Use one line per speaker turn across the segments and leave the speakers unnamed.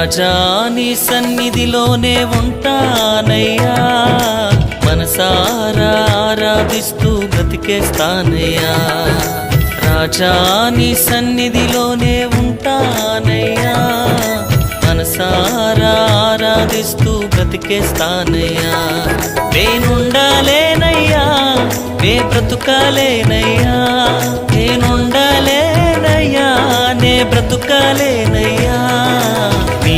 రాజా నీ సన్నిధిలోనే ఉంటానయ్యా. మనసారా ఆరాధిస్తూ బ్రతికేస్తానయ్యా. రాజా నీ సన్నిధిలోనే ఉంటానయ్యా. మనసారా ఆరాధిస్తూ బ్రతికేస్తానయ్యా. నేనుండాలేనయ్యా నే బ్రతుకాలేనయ్యా. నేనుండాలేనయ్యా నే బ్రతుకాలేనయ్యా.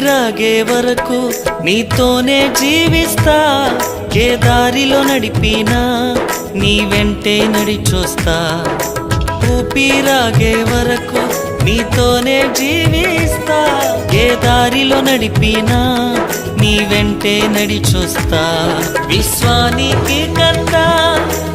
ఊపిరాగే వరకు నీతోనే జీవిస్తా. ఏ దారిలో నడిపినా నీ వెంటే నడిచొస్తా. ఊపిరాగే వరకు నీతోనే జీవిస్తా. ఏ దారిలో నడిపినా నీ వెంటే నడిచొస్తా. విశ్వానికి కన్నా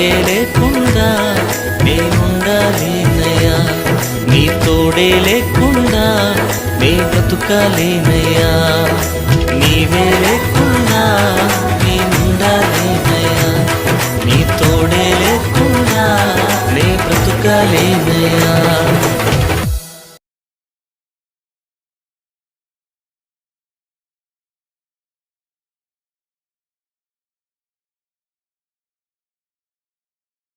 నీవే లేకుండా నేనుండాలేనయ్యా నీ తోడే లేకుండా నే బ్రతుకాలేనయ్యా నీవే లేకుండా నేనుండాలేనయ్యా నీ తోడే లేకుండా నే బ్రతుకాలేనయ్యా